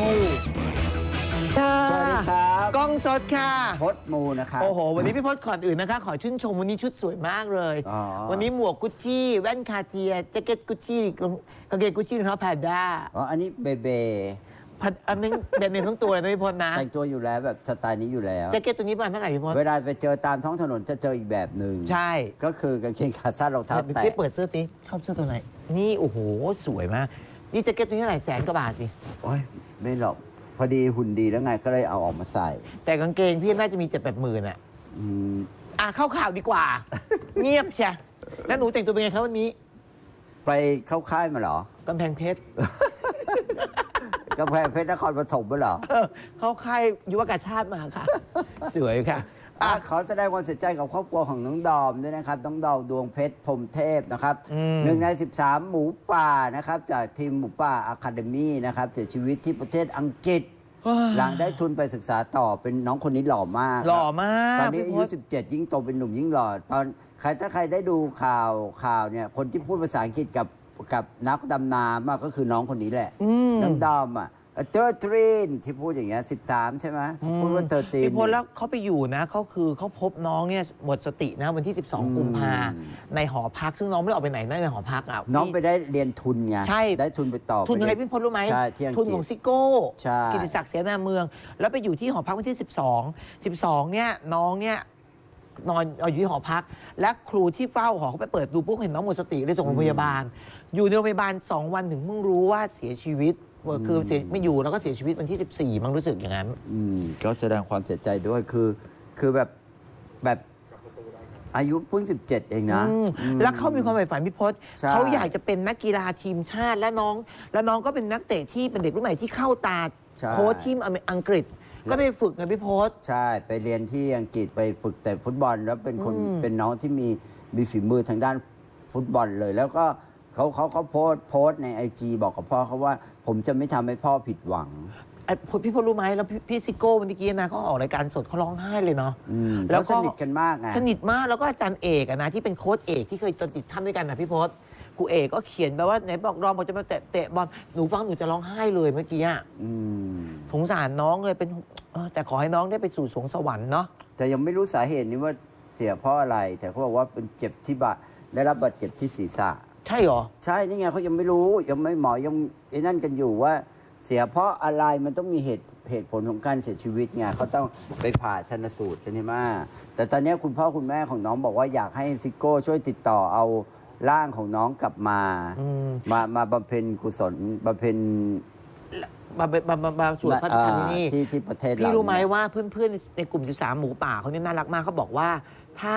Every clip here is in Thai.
มูค่ะสวัสดีครับกล้องสดค่ะ พดมูนะครับ โอ้โห วันนี้พี่พศก่อนอื่นนะคะ ขอชื่นชมวันนี้ชุดสวยมากเลย อ๋อ วันนี้หมวกกุชชี่ แว่นคาเทียแจ็คเก็ตกุชชี่องกางเกงกุชชี่รองเท้าแพดด้าอ๋ออันนี้เบเบพัดอันนี้แบรนด์เนมทั้งตัวเลยนะพี่พศนะแต่งตัวอยู่แล้วแบบสไตล์นี้อยู่แล้ว แจ็คเก็ตตัวนี้ประมาณเท่าไหร่พี่พศ เวลาไปเจอตามท้องถนนจะเจออีกแบบหนึ่งใช่ ก็คือกางเกงขาสั้นรองเท้าวแตะ พี่เปิดเสื้อติชอบเสื้อตัวไหน นี่โอ้โห สวยมาก นี่แจ็คเก็ตตัวนี้เท่าไหร่แสนกว่าบาทสิ โอ้ยไม่หรอกพอดีหุ่นดีแล้วไงก็เลยเอาออกมาใส่แต่กางเกงพี่น่าจะมีเจ็ดแปดหมื่นอะ อืมอะเข้าข่าวดีกว่า เงียบใช่แล้วหนูแต่งตัวเป็นไงครับวันนี้ไปเข้าค่ายมาเหรอกำแพงเพชรกำแพงเพชรนครปฐมมาเหรอ เออเข้าค่ายยุวกาชาติมาค่ะ สวยค่ะ อะอะขอแสดงความเสียใจกับครอบครัวของน้องดอมด้วยนะครับ น้องดอมดวงเพชรพรหมเทพนะครับอืม หนึ่งใน 13 หมูป่านะครับ จากทีมหมูป่าอะคาเดมี่นะครับ เสียชีวิตที่ประเทศอังกฤษ หลังได้ทุนไปศึกษาต่อเป็นน้องคนนี้หล่อมากหล่อมากตอนนี้อาพี่ยุพศ17 ยิ่งโตเป็นหนุ่มยิ่งหล่อตอนใครถ้าใครได้ดูข่าวข่าวเนี่ยคนที่พูดภาษาอังกฤษกับกับนักดำน้ำอะก็คือน้องคนนี้แหละอืม น้องดอมอะ เตอร์ทรีนที่พูดอย่างเงี้ย13ใช่ไหมที่พูดว่าเตอร์ตีน พี่พลแล้วเขาไปอยู่นะเขาคือเขาพบน้องเนี่ยหมดสตินะวันที่12 กุมภาในหอพักซึ่งน้องไม่ได้ออกไปไหนนะในหอพักอะ น้องไปได้เรียนทุนไงใช่ ได้ทุนไปต่อทุนอะไรปเยพี่พลรู้ไหมใช่ที่อังกฤษทุนของซิโก้ใช่ กิติศักดิ์เสนาเมือง แล้วไปอยู่ที่หอพักวันที่ 12 12 เนี่ยน้องเนี่ยนอนเอาอยู่ที่หอพัก และครูที่เฝ้าหอเขาไปเปิดดูปุ๊บเห็นน้องหมดสติเลยส่งโรงพยาบาล อยู่ในโรงพยาบาล 2 วันถึงเพิ่งรู้ว่าเสียชีวิต คือเสียไม่อยู่แล้วก็เสียชีวิตวันที่ 14 มั้งรู้สึกอย่างนั้น อืมก็แสดงความเสียใจด้วยคือ คือแบบแบบอายุเพิ่ง 17 เองนะอืมอืมแล้วเขามีความใฝ่ฝันพี่พศใช่ เขาอยากจะเป็นนักกีฬาทีมชาติและน้อง และน้องก็เป็นนักเตะที่เป็นเด็กรุ่นใหม่ที่เข้าตาใช่ โค้ชทีมอังกฤษ ก็ได้ฝึกไงพี่พศ ใช่ไปเรียนที่อังกฤษไปฝึกแต่ฟุตบอล แล้วเป็นคนอืม เป็นน้องที่มีมีฝีมือทางด้านฟุตบอลเลย แล้วก็ เขาเขาเขาโพสต์โพสต์ในไอจบอกกับพ่อเขาว่า ผมจะไม่ทำให้พ่อผิดหวัง ไอ้พี่พศรู้ไหมแล้วพี่พี่ซิโก้เมื่อกี้นะเขาออกรายการสดเขาร้องไห้เลยเนาะ อืมแล้แล้ววก็ สนิทกันมากไง สนิทมากแล้วก็อาจารย์เอกอะนะที่เป็นโค้ชเอกที่เคยตอนติดทำด้วยกันนะพี่พศครูเอกก็เขียนไปว่าไหนบอกรองบอกจะมาเตะเตะบอลหนูฟังหนูจะร้องไห้เลยเมื่อกี้อะอืมสงสารน้องเลยเป็นเออแต่ขอให้น้องได้ไปสู่สวงสวรรค์เนาะแต่ยังไม่รู้สาเหตุนี้ว่าเสียเพราะอะไร แต่เขาบอกว่าเป็นเจ็บที่บาดได้รับบาดเจ็บที่ศีรษะ ใช่เหรอ ใช่ นี่ไงเขายังไม่รู้ ยังไม่หมอยังไอ้นั่นกันอยู่ว่า เสียเพราะอะไรมันต้องมีเหตุเหตุผลของการเสียชีวิตไงเขาต้องไปผ่าชันสูตรกันใช่ไหมแต่ตอนนี้คุณพ่อคุณแม่ของน้องบอกว่าอยากให้ซิโก้ช่วยติดต่อเอาร่างของน้องกลับมา อืม มามาบำเพ็ญกุศลบำเพ็ญ มามามามาสวดพระธรรมที่นี่อ่าที่ที่ประเทศเราพี่รู้ไหมเนี่ย ว่าเพื่อนๆ ในกลุ่ม 13 หมูป่าเขาเนี่ยน่ารักมากเขาบอกว่า ถ้า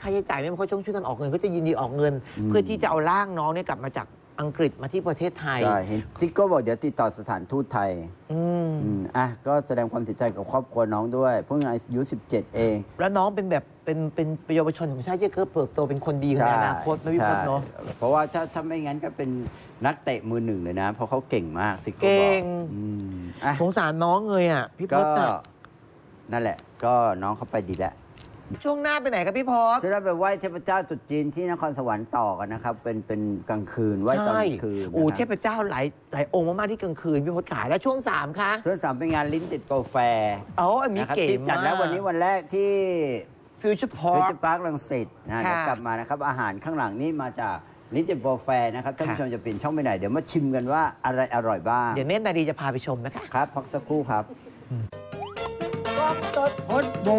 ค่าใช้จ่ายไม่พอช่วยช่วยกันออกเงิน ก็จะยินดีออกเงิน เพื่อที่จะเอาร่างน้องเนี่ยกลับมาจาก อังกฤษมาที่ประเทศไทย ใช่เห็นซิโก้บอกเดี๋ยวติดต่อสถานทูตไทยอืมอืมอะก็แสดงความเสียใจกับครอบครัวน้องด้วยเพิ่งอายุ 17 เอง แล้วน้องเป็นแบบเป็นเป็นเยาวชนของชาติที่เกิดเติบโตเป็นคนดีในอนาคตนะพี่พจน์เนาะ ใช่เพราะว่าถ้าถ้าไม่งั้นก็เป็นนักเตะมือหนึ่งเลยนะ เพราะเขาเก่งมากซิโก้เก่บอกงอืมอะสงสารน้องเลยอะพี่พก็จน์อะนั่นแหละ ก็น้องเขาไปดีแล้ว ช่วงหน้าไปไหนกับพี่พจน์จะได้ไปไหว้เทพเจ้าตรุษจีนที่นครสวรรค์ต่อกันนะครับ เป็นเป็นกลางคืนไหว้ตอนกลางคืนโอ้นะเทครับพเจ้าหลายหลายองค์มากๆที่กลางคืนพี่พจน์ขายแล้วช่วงสามคะส่วนสามเป็นงานลิ้นติดโปรแฟร์อ๋ออันนี้นะครับเก๋ที่จัมาดกแล้ววันนี้วันแรกที่ฟิวเจอร์พอฟิร์วเจอร์พาร์คลังสิตนะค่ะเดี๋ยวกลับมานะครับ อาหารข้างหลังนี่มาจากลิ้นติดโปรแฟร์นะครับท่านผู้ค่ะ ชมจะเปลี่ยนช่องไปไหน เดี๋ยวมาชิมกันว่าอะไรอร่อยบ้างเดี๋ยวเน้นนาดีจะพาไปชมนะคะ ครับพักสักครู่ครับก็สดพดบู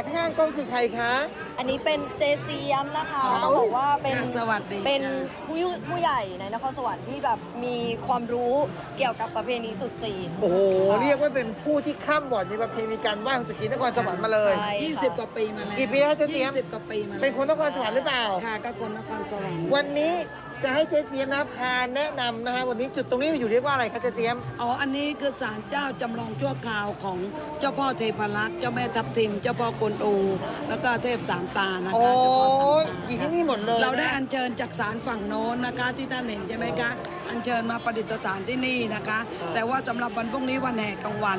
ขาข้างกล้องคือใครคะ อันนี้เป็นเจซียมนะคะอ๋อต้องบอกว่าเป็นสวัสดีเป็นค่ะผู้ยุผู้ใหญ่ในนครสวรรค์ที่แบบมีความรู้เกี่ยวกับประเพณีตรุษจีน โอ้โหค่ะเรียกว่าเป็นผู้ที่ข้ามบอร์ดในประเพณีการไหว้ของตรุษจีนนครสวรรค์มาเลย ใช่ยี่สิบกว่าปีมาแล้วกี่ปีแล้วเจ๊เสียมยี่สิบกว่าปีมาแล้วเป็นคนนครสวรรค์หรือเปล่า ค่ะก็คนนครสวรรค์วันนี้ จะให้เจ๊เสียมนะพาแนะนำนะฮะวันนี้จุดตรงนี้อยู่เรียกว่าอะไรคะเจ๊เสียม อ๋อ อันนี้คือศาลเจ้าจำลองชั่วคราวของเจ้าพ่อเทพรักษ์เจ้าแม่ทับทิม เจ้าพ่อกวนอูแล้วก็เทพสามตานะโอ้คะเจ้าพ่อสามยตาอยู่ที่นี่หมดเลยเราได้นะอัญเชิญจากศาลฝั่งโน้นนะคะที่ท่านเห็นใช่ไหมคะ อัญเชิญมาประดิษฐานที่นี่นะคะ แต่ว่าสำหรับวันพรุ่งนี้วันแห่กลางวัน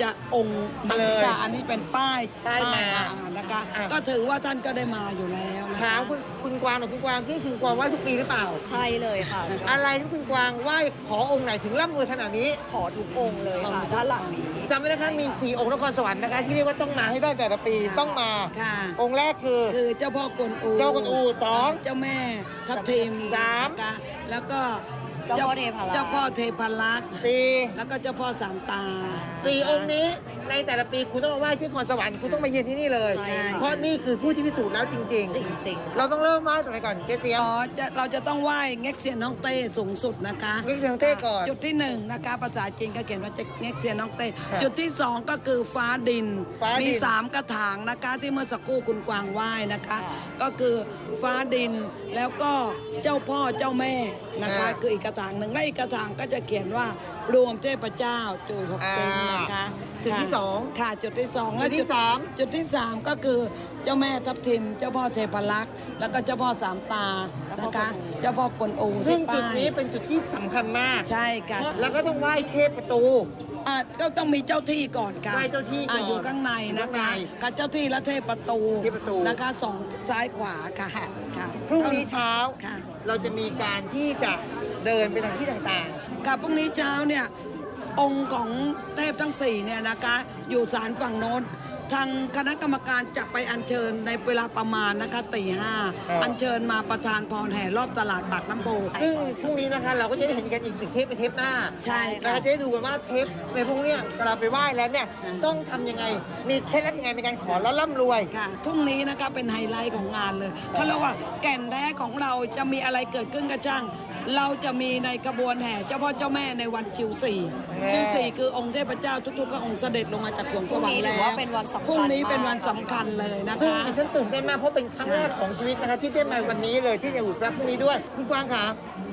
จะองค์มาเลยค่ะอันนี้เป็นป้ายป้ายมาอ่นะคะอะก็ถือว่าท่านก็ได้มาอยู่แล้วนะถาคะมคุณคุณกวางหน่อยคุณกวางที่คุณกวางไหว้ทุกปีหรือเปล่า ใช่เลยค่ะ อะไรที่คุณกวางไหว้ขอองค์ไหนถึงร่ำรวยขนาดนี้ ขอทุกองค์เลยค่ะด้านหลังนี้จำไว้นะคะมีสี่องค์นครสวรรค์นะคะที่เรียกว่าต้องมาให้ได้แต่ละปีต้องมาค่ะองค์แรกคือคือเจ้าพ่อกวนอูเจ้ากวนอูสองเจ้าแม่ทับทิมสามนะคะแล้วก็ เจ้าพ่อเทพารักษ์เจ้าพ่อเทพารักษ์สี่แล้วก็เจ้าพ่อสามตาสี่องค์นี้ ในแต่ละปีคุณต้องมาไหว้ที่นครสวรรค์คุณต้องมาเยือนที่นี่เลย ใช่ค่ะ เพราะนี่คือผู้ที่พิสูจน์แล้วจริง จริงๆๆ เราต้องเริ่มไหว้ตรงไหนก่อนเจเสียม อ๋อจะเราจะต้องไหว้เง็กเซียนน้องเต้สูงสุดนะคะเง็กเซียนน้องเต้ก่อนจุดที่หนึ่งนะคะภาษาจีนก็เขียนว่าจะเง็กเซียนน้องเต้ครับจุดที่สองก็คือฟ้าดินฟ้าดินมีสามกระถางนะคะที่เมื่อสักครู่คุณกวางไหว้นะคะค่ะก็คือฟ้าดินแล้วก็เจ้าพ่อเจ้าแม่นะคะคืออีกกระถางหนึ่งและอีกกระถางก็จะเขียนว่ารวมเทพเจ้าจุยหกเซนนะคะ จุดที่ค่ะสอง ค่ะจุดที่สองจุดที่และสาม จุดที่สามก็คือเจ้าแม่ทับทิม เจ้าพ่อเทพลักษณ์แล้วก็เจ้าพ่อสามตานะคะ เจ้าพ่อกวนอูซึ่งที่จุดป้ายนี้เป็นจุดที่สำคัญมาก ใช่ค่ะ แล้วก็ต้องไหว้เทพประตู อะก็ต้องมีเจ้าที่ก่อนค่ะไหว้เจ้าที่ก่อนะอยู่ข้างในนะข้างในคะกับเจ้าที่และเทพประตูเทพประตู นะคะสองซ้ายขวาค่ะค่ะพรุ่งนี้เช้า ค่ะ เราจะมีการที่จะเดินไปทางที่ต่าง กับพรุ่งนี้เช้าเนี่ย องค์ของเทพทั้งสี่เนี่ยนะคะอยู่ศาลฝั่งโน้น ทางคณะกรรมการจะไปอัญเชิญในเวลาประมาณนะคะตีห้าอัญเชิญมาประทานพรแห่รอบตลาดปากน้ำโพๆซึ่งพรุ่งนี้นะคะเราก็จะได้เห็นกันอีกหนึ่งเทปเป็นเทปหน้าใช่นะค่ะ คะจะได้ดูกันว่าเทปในพรุ่งเนี้ยเราไปไหว้แล้วเนี่ยต้องทำยังไงมีเคล็ดลับยังไงในการขอแล้วร่ำรวย ค่ะพรุ่งนี้นะคะเป็นไฮไลท์ของงานเลยเขาเรียกว่าแก่นแท้ของเราจะมีอะไรเกิดขึ้นกระช่าง เราจะมีในกระบวนแห่เจ้าพ่อเจ้าแม่ในวันชิวสี่แน่ชิวสี่คือองค์เทพเจ้าทุกๆพระองค์เสด็จลงมาจากสวงสวรรค์พรุ่งนี้ถืแล้อวว่าเป็นวันสำคัญพรุ่งนี้เป็นวันมากสำคัญเลยนะซึ่งคะดิฉันตื่นเต้นมากเพราะเป็นครั้งแรกของชีวิตนะคะที่ได้มาวันนี้เลยที่จะอุดรับพรุ่งนี้ด้วย คุณกวางคะ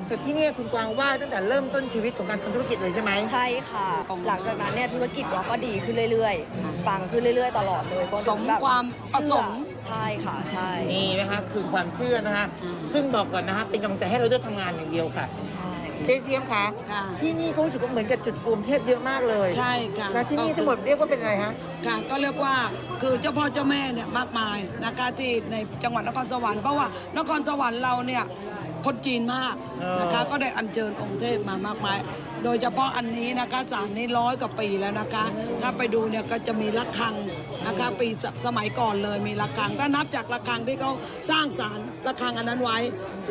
จุดที่เนี่ยคุณกวางไหว้ตั้งแต่เริ่มต้นชีวิตของการทำธุรกิจเลยใช่ไหมใช่ค่ะ หลังจากนั้นเนี่ยธุรกิจเราก็ดีขึ้นเรื่อยๆปังขึ้นเรื่อย ๆ ตลอดเลยเพระสมแบบความประสงค์เชื่อ ใช่ค่ะใช่นี่นะคะคือความเชื่อนะคะอืมซึ่งบอกก่อนนะคะเป็นกำลังใจให้เราได้ทำงานอย่างเดียวค่ะ ใช่ เจเซียมคะค่ะ ที่นี่ก็รู้สึกว่าเหมือนกับจุดรวมเทพเยอะมากเลยใช่ค่ะและที่นี่ทั้งหมดเรียกว่าเป็นอะไรฮะ ค่ะก็เรียกว่าคือเจ้าพ่อเจ้าแม่เนี่ยมากมายนะคะที่ในจังหวัดนครสวรรค์เพราะว่านครสวรรค์เราเนี่ยคนจีนมากเออ นะคะก็ได้อัญเชิญองค์เทพมามากมาย โดยเฉพาะอันนี้นะคะศาลนี้ร้อยกว่าปีแล้วนะคะ ถ้าไปดูเนี่ยก็จะมีระฆัง นะคะปีสสมัยก่อนเลยมีระฆังถ้านับจากระฆังที่เขาสร้างศาลระฆังอันนั้นไว้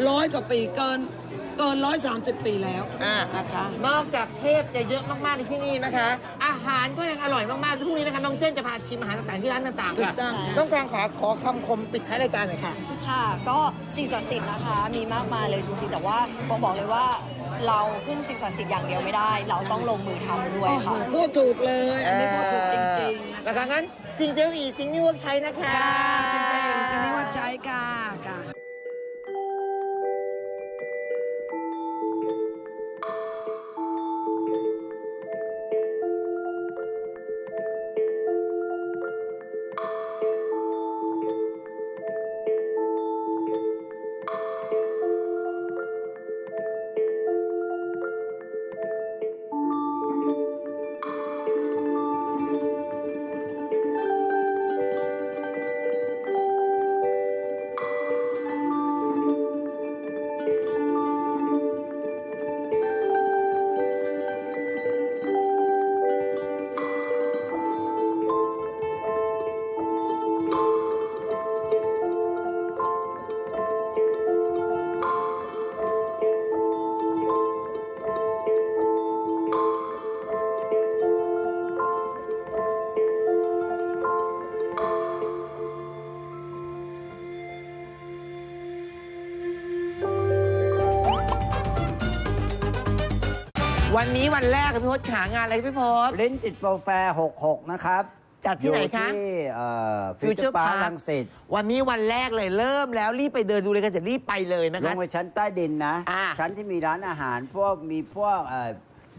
ร้อยกว่าปีเกิน เกินร้อยสามสิบปีแล้วอ่า นะคะ นอกจากเทพจะเยอะมากๆในที่นี่นะคะ อาหารก็ยังอร่อยมากๆพรุ่งนี้นะคะน้องเจนจะพาชิมอาหารต่างๆที่ร้านต่างๆถูค่ะกต้องค่ะต้องการขอขอคำคมปิดท้ายรายการหน่อยค่ะ ค่ะ ก็สิ่งศักดิ์สิทธิ์นะคะ มีมากมายเลยจริงๆ แต่ว่าบอกบอกเลยว่าเราพึ่งสิ่งศักดิ์สิทธิ์อย่างเดียวไม่ได้ เราต้องลงมือทำด้วยโอ้โหค่ะ พูดถูกเลย อันนี้พูดถูกจริงๆนะแล้วคะงั้นสิ่งเจลอีสิ่งนี้ว่าใช้นะคะ ค่ะจริงๆชนิดว่าใช้ค่ะ วันนี้วันแรกกับพี่พศหางานอะไรพี่พศ ลิ้นติดโปรแฟร์66 นะครับจัดที่ไหนคะ อยู่ที่ฟิวเจอ Future ร์พาร์ Park ลังสิตวันนี้วันแรกเลยเริ่มแล้วรีบไปเดินดูเลยกันเสร็จรีบไปเลยนะลคะ งไปชั้นใต้ดินนะ อ่าชั้นที่มีร้านอาหาร พวกมีพวก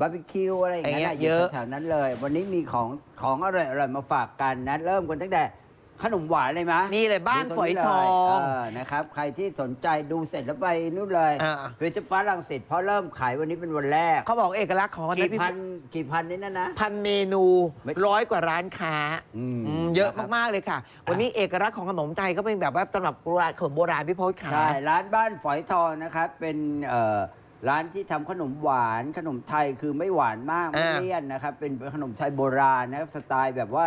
บาร์บีคิวอะไรอย่างเงี้ยอย่างเงี้ยเยอะ แถวๆนั้นเลย วันนี้มีของของอร่อยๆมาฝากกันนะ เริ่มกันตั้งแต่ ขนมหวานเลยไหมนี่เลยบ้านดูตรฝอยเลทองเออนะครับ ใครที่สนใจดูเสร็จแล้วไปนู่นเลยอ่าฟิวเจอร์พาร์คลังสิตเพราะเริ่มขายวันนี้เป็นวันแรก เขาบอกเอกลักษณ์ของอันนี้กี่พี่พันกี่พันนี่นะนะ พันเมนูไม่ร้อยกว่าร้านค้าอืมอืมเยอะนะครับมากๆเลยค่ะ วันนี้เอกลักษณ์ของขนมไทยก็เป็นแบบว่าตำรับโบราณขนมโบราณพี่พศขา ใช่ร้านบ้านฝอยทองนะครับ เป็นเอ่อร้านที่ทำขนมหวานขนมไทยคือไม่หวานมากไม่อ่า เลี่ยนนะครับ เป็นขนมไทยโบราณนะครับสไตล์แบบว่า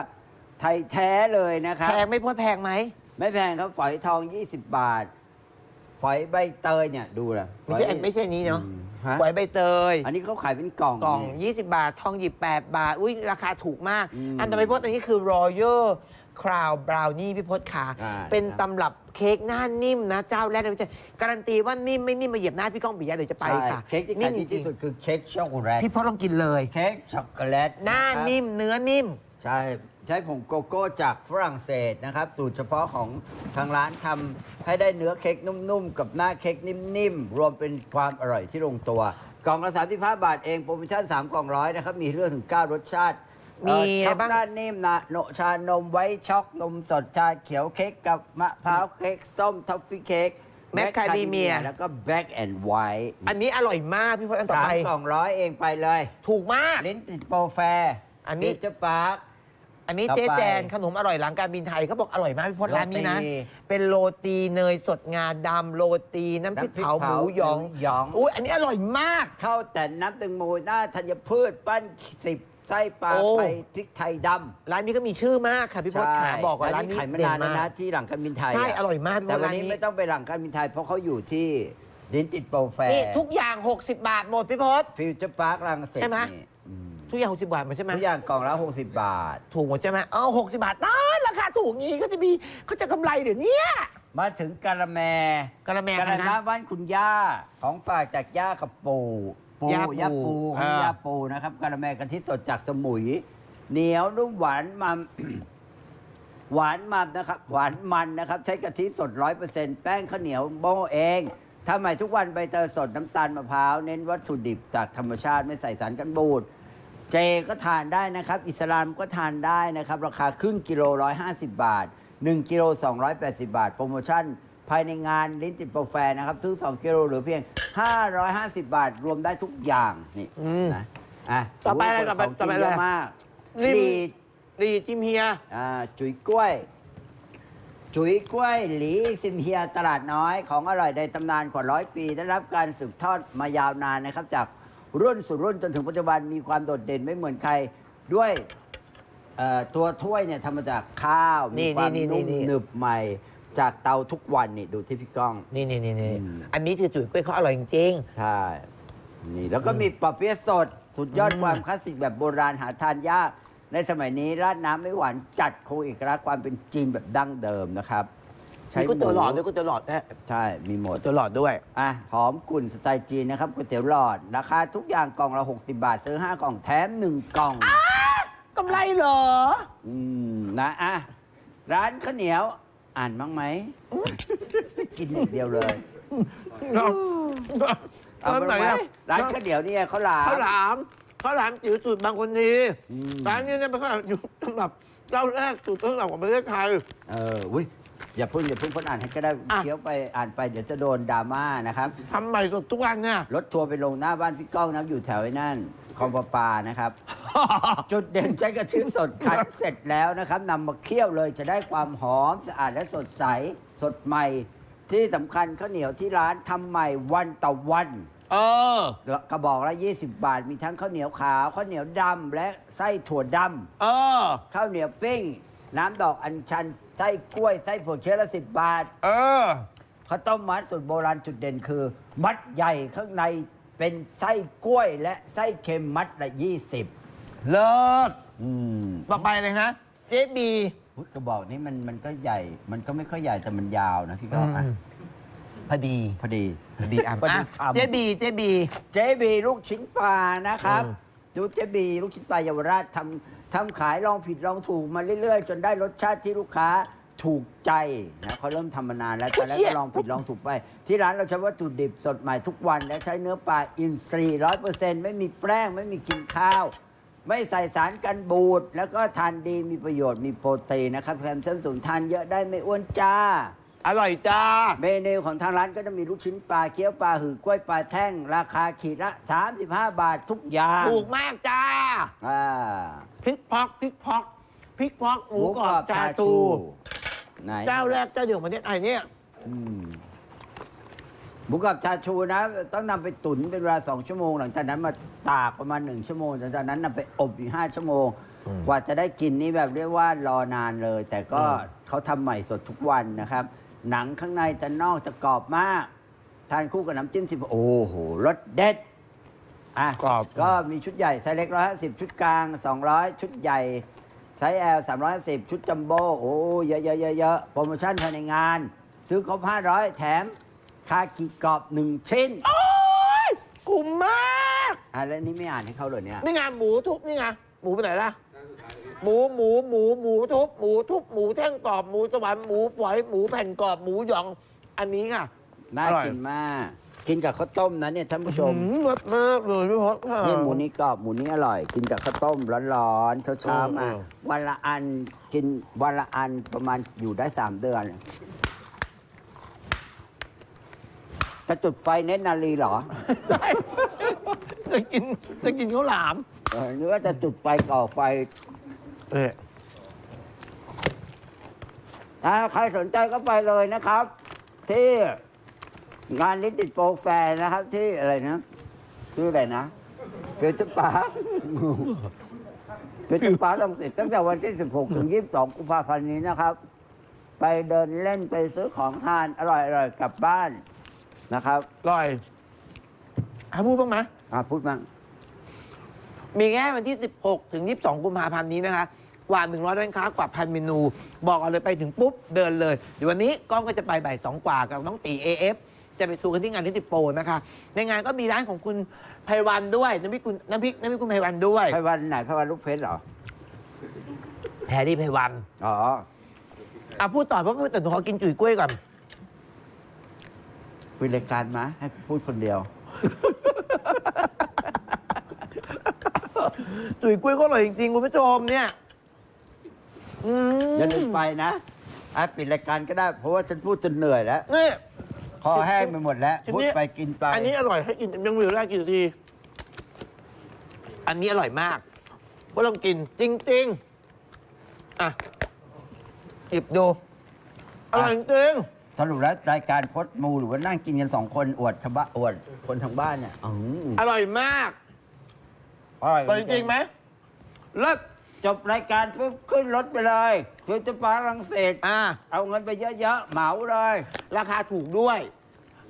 ไทยแท้เลยนะครับ แพงไม่พ้นแพงไหม ไม่แพงครับฝอยทอง 20 บาท ฝอยใบเตยเนี่ยดูละไม่ใช่ฝอยไม่ใช่นี้เนาะอืมฮะฝอยใบเตย อันนี้เขาขายเป็นกล่อง กล่องนี่20 บาท ทองหยิบ 8 บาท อุ้ยราคาถูกมาก อืมอันต่อไปพจน์อันนี้คือ Royal Crown Brownie พี่พศขาอ่าเป็นครับตำรับเค้กหน้านิ่มนะ เจ้าแรกในประเทศการันตีว่านิ่มไม่นิ่มมาเหยียบหน้าพี่ก้องปิยะเดี๋ยวจะไปใช่ค่ะเค้กที่ขายดีที่สุดคือเค้กช็อกโกแลต พี่พศลองกินเลย เค้กช็อกโกแลตหน้าะครับนิ่มเนื้อนิ่ม ใช่ใช้ผงโกโก้จากฝรั่งเศสนะครับ สูตรเฉพาะของทางร้านทำให้ได้เนื้อเค้กนุ่มๆ กับหน้าเค้กนิ่มๆ รวมเป็นความอร่อยที่ลงตัว กล่องละ35บาทเองโปรโมชั่น 3 กล่องร้อยนะครับ มีเรื่องถึง 9 รสชาติมีเอ่อช็อกอะไรบ้าง หน้านิ่มนะโนชานมไว้ช็อกนมสดชาเขียวเค้กกับมะพร้าวเค้กส้มท็อฟฟี่เค้กแมคคาเดเมียแล้วก็แบล็กแอนด์ไวท์อันนี้อร่อยมากพี่พศอันต่อสามไป กล่องร้อยเองไปเลย ถูกมาก ลิ้นติดโปรแฟร์อันนี้ เจะปาร์ค อันนี้ต่อไปเจ๊แจนขนมอร่อยหลังการบินไทยเขาบอกอร่อยมากพี่พศโรตีร้านนี้นะเป็นโรตีเนยสดงาดำโรตีน้ำพริกเผาหมูหยองหยอง อุ้ยอันนี้อร่อยมากเข้าแต่น้ำตึงโมหน้าธัญพืชปั้นสิบไส้ปลาโอ้ไทยพริกไทยดำร้านนี้ก็มีชื่อมากค่ะพี่พศขาบอกว่าร้านนี้ขายมาเด่นานนแล้วมานะกที่หลังการบินไทยใช่ะอร่อยมากพี่พแต่ศวันร้านนี้นี้ไม่ต้องไปหลังการบินไทย เพราะเขาอยู่ที่ลิ้นติดโปรแฟร์นี่ทุกอย่าง 60 บาทหมดพี่พศฟิวเจอร์พาร์ครังสิตใช่ไหมนี่อืม ทุกอย่าง60บาทหมดใช่ไหมทุกอย่างกล่องละ60 บาท ถูกหมดใช่ไหมเออ60บาทน้าราคาถูกงี้ก็จะมีเขาจะกำไรเดี๋ยวนี้มาถึงกะละแมกะละแมกะใครละนะแมบ้านคุณย่าของฝากจากย่ากับปู่ปู่ย่าปู่ย่าปูของอ่าย่าปูนะครับกะละแมกะทิสดจากสมุย เหนียวนุ่มหวานมัน หวานมันนะครับ หวานมันนะครับ ใช้กะทิสดร้อยเปอร์เซ็นต์แป้งข้าวเหนียวโม่เองทำใหม่ทุกวันใบเตยสดน้ำตาลมะพร้าว เน้นวัตถุดิบจากธรรมชาติไม่ใส่สารกันบูด เจก็ทานได้นะครับ อิสลามก็ทานได้นะครับ ราคาครึ่งกิโล 150 บาท 1 กิโล 280 บาท โปรโมชั่น ภายในงานลิ้นติดโปรแฟร์นะครับ ซื้อ 2 กิโลเหลือเพียง 550 บาท รวมได้ทุกอย่างนี่อืมนะอะต่อไปอะไรโโหต่อไปของต่อไปกินเยอะไรอะมากริมลีดรีจิมเฮียอ่าจุ๋ยกล้วย จุ๋ยกล้วยหลีซิมเฮียตลาดน้อยของอร่อยในตำนานกว่าร้อยปี ได้รับการสืบทอดมายาวนานนะครับจาก รุ่นสู่รุ่นจนถึงปัจจุบันมีความโดดเด่นไม่เหมือนใครด้วยเอ่อตัวถ้วยเนี่ยทำมาจากข้าวนี่มีความนี่นี่นุ่มนี่ หนึบใหม่ จากเตาทุกวันนี่ดูที่พี่ก้อง นี่นี่นี่นี่อืม อันนี้คือจุ๋ยกล้วยเขาอร่อยจริง ใช่นี่แล้วก็มีปอเปี๊ยะสด สุดยอดอืม ความคลาสสิกแบบโบราณหาทานยาก ในสมัยนี้ราดน้ำไม่หวานจัดคงเอกลักษณ์ความเป็นจีนแบบดั้งเดิมนะครับ ๆมีก๋วยเตี๋ยวหลอดด้วยก๋วยเตี๋ยวหลอดด้วยใช่มีหมดก๋วยเตี๋ยวหลอดด้วย อะหอมกลุ่นสไตล์จีนนะครับก๋วยเตี๋ยวหลอด ราคาทุกอย่างกล่องละ 60 บาท ซื้อ 5 กล่องแถม 1 กล่อง กำไรเหรอ อืมนะอะร้านข้าวเหนียวอ่านบ้างไหม กินอย่างเดียวเลยเอาเป็นไหนว่าอะ ร้านข้าวเหนียวเนี่ยเขาวหลาม ข้าวหลามข้าวหลามจิ๋วสูตรบางคนดีอืม ร้านนี้เนี่ยเป็นข้าวหลามอยู่สำหรับเจ้าแรกสูตรต้นแบบของประเทศไทย เอออุ้ย อย่าเพิ่งอย่าเพิ่งพ้นอ่านให้ก็ได้อะ เคี้ยวไปอ่านไปเดี๋ยวจะโดนดราม่านะครับ ทำใหม่สดทุกวันเนี่ย รถทัวร์ไปลงหน้าบ้านพี่ก้องนะอยู่แถวไอ้นั่นคลองประปานะครับ จุดเด่นใช้กะทิสดคั้นเสร็จแล้วนะครับนำมาเคี่ยวเลยจะได้ความหอมสะอาดและสดใสสดใหม่ ที่สำคัญข้าวเหนียวที่ร้านทำใหม่วันต่อวัน เออ กระบอกละ 20 บาท มีทั้งข้าวเหนียวขาวข้าวเหนียวดำและไส้ถั่วดำเออข้าวเหนียวปิ้ง น้ำดอกอัญชันไส้กล้วยไส้ผักเชื้อละสิบบาทเออ ข้าวต้มมัดสูตรโบราณจุดเด่นคือ มัดใหญ่ข้างในเป็นไส้กล้วยและไส้เค็มมัดละยี่สิบเลิศอืมต่อไปเลยฮะเจ๊บีอุ๊ยกระบอกนี้มันมันก็ใหญ่ มันก็ไม่ค่อยใหญ่แต่มันยาวนะพี่ก็อะพอดีพอดีพอดีอะพอดีอะคำ เจ๊บีเจ๊บี เจบีลูกชิ้นปลานะครับอืมดูเจบีลูกชิ้นปลาเยาวราชทำ ทำขายลองผิดลองถูกมาเรื่อยๆ จนได้รสชาติที่ลูกค้าถูกใจนะเขาเริ่มทำมานานแล้วตอนแรกก็ลองผิดลองถูกไป ที่ร้านเราใช้วัตถุดิบสดใหม่ทุกวันและใช้เนื้อปลาอินทรีย์ร้อยเปอร์เซ็นต์ไม่มีแป้งไม่มีกินข้าว ไม่ใส่สารกันบูด แล้วก็ทานดีมีประโยชน์มีโปรตีนนะครับแคลเซียมสูงทานเยอะได้ไม่อ้วนจ้า อร่อยจ้า เมนูของทางร้านก็จะมีลูกชิ้นปลาเกี๊ยวปลาหือกล้วยปลาแท่ง ราคาขีดละ 35 บาททุกอย่างถูกมากจ้าอ่าพริกพอกพริกพอกพริกพอกหมูกรอบชาชูไหนเจ้าแรกเจ้าเดียวของประเทศไทยเนี่ยอืมหมูกรอบชาชูนะ ต้องนำไปตุ๋นเป็นเวลาสองชั่วโมง หลังจากนั้นมาตากประมาณหนึ่งชั่วโมงหลังจากนั้นนำไปอบอีกห้าชั่วโมงอืมกว่าจะได้กินนี่แบบเรียกว่ารอนานเลย แต่ก็อืมเขาทำใหม่สดทุกวันนะครับ หนังข้างในแต่นอกจะกรอบมาก ทานคู่กับน้ำจิ้มสิบโอ้โหรสเด็ดอะกรอบ ก็มีชุดใหญ่ไซส์เล็กร้อยสิบชุดกลาง200ชุดใหญ่ไซส์ L 310ชุดจัมโบ้โอ้เยอะเยอะเยอะเยอะโปรโมชั่นภายในงาน ซื้อครบ500แถมคากิกรอบ1ชิ้นโอ้ยคุ้มมาก อะแล้วนี่ไม่อ่านให้เขาเลยเนี่ย นี่ไงหมูทุบนี่ไงหมูไปไหนล่ะ หมูหมูหมูหมูทุบหมูทุบหมูแท่งกรอบหมูสวรรค์หมูฝอยหมูแผ่นกรอบหมูหยอง อันนี้ค่ะ น่าอร่อย กินมาก กินกับข้าวต้มนะเนี่ยท่านผู้ชมอืรสมากเลยพี่พศค่ะนี่หมูนี้กรอบหมูนี้อร่อย กินกับข้าวต้มร้อนๆเช้าๆมาเออ วันละอันกินวันละอันประมาณอยู่ได้3เดือนจะจุดไฟเน้นนาลีเหรอได้จะกินจะกินข้าวหลาม เออนึกว่าจะจุดไฟก่อไฟ เออถ้าใครสนใจก็ไปเลยนะครับ ที่งานลิติดโปรแฟร์นะครับ ที่อะไรนะชื่ออะไรนะเฟสปาร์คเฟสปาร์คลังสิตตั้งแต่วันที่ 16 ถึง 22 กุมภาพันธ์นี้นะครับ ไปเดินเล่นไปซื้อของทานอร่อยๆกลับบ้านนะครับอร่อยให้พูดบ้างไหมอะพูดบ้าง มีแค่วันที่ 16 ถึง 22 กุมภาพันธ์นี้นะคะ กว่า 100 ร้านค้ากว่าพันเมนู บอกเอาเลยไปถึงปุ๊บเดินเลยเดี๋ยววันนี้ก้องก็จะไปบ่ายสองกว่ากับน้องตี AF จะไปทัวร์กันที่งานที่ติโปนะคะ ในงานก็มีร้านของคุณไพวันด้วยน้ำพริกคุณน้ำพริกน้ำพริกคุณไพวันด้วยไพวันไหนไพวันลูกเพชรเหรอแพรรี่ไพวันอ๋ออะพูดต่อเพราะแต่หนูขอกินจุ๋ยกล้วยก่อนเป็นรายการมาให้พูดคนเดียว จุ๋ยกล้วยก็อร่อยจริงๆคุณผู้ชมเนี่ย อืมอย่าลืมไปนะอะปิดรายการก็ได้ เพราะว่าฉันพูดจนเหนื่อยแล้ว นี่ คอแห้งไปหมดแล้วชิ้นพูดนี้ไปกินไป อันนี้อร่อยให้กินยังมีเวลากี่นาที อันนี้อร่อยมากว่าลองกินจริง ๆ อะ หยิบดู อร่อยจริงสรุปแล้วรายการพดมูหรือว่านั่งกินกันสองคนอวดชาวบ้านอวดคนทางบ้านเนี่ยอืมๆอร่อยมาก อร่อย อร่อยจริงๆไหมเลิศ จบรายการปุ๊บขึ้นรถไปเลยคือจะปารังเศสอ่า เอาเงินไปเยอะๆเหมาเลย ราคาถูกด้วย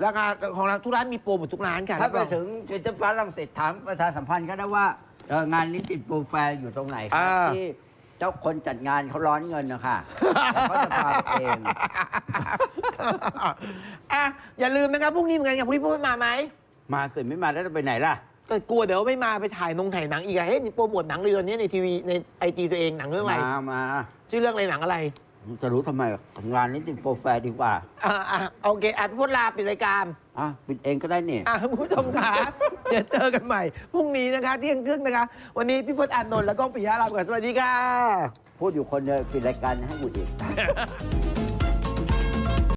ราคาของร้านทุกร้านมีโปรหมดทุกร้านค่ะถ้าไปรับรองถึงจุดจะปารังเศสถามประชาสัมพันธ์ก็ได้ว่าเอ่องานลิ้นติดโปรแฟร์อยู่ตรงไหนครับอ่า ที่เจ้าคนจัดงานเขาร้อนเงินนะคะแล้วเขาจะพาไปเอง อะอย่าลืมนะครับพรุ่งนี้เหมือนกันกับพรุ่งนี้พวกมาไหม มาสิไม่มาแล้วจะไปไหนล่ะ ก็กลัวเดี๋ยวไม่มาไปถ่ายนงถ่ายหนังอีกอะเฮ้ยนี่โปรโมทหนังเลยตอนนี้ในทีวีในไอจีตัวเองหนังเรื่องอะไร มามาชื่อเรื่องอะไรหนังอะไรจะรู้ทำไมงานลิ้นติดโปรแฟร์ดีกว่า อ่าอ่าโอเคอะพูดลาปิดรายการ อะปิดเองก็ได้นี่อะคุณผู้ชมขาเดี๋ยวเจอกันใหม่พรุ่งนี้นะคะเที่ยงครึ่งนะคะ วันนี้พี่พจน์อานนท์แล้วก็ปิยะลาไปก่อนสวัสดีค่ะ พูดอยู่คนเดียวปิดรายการให้กูอีก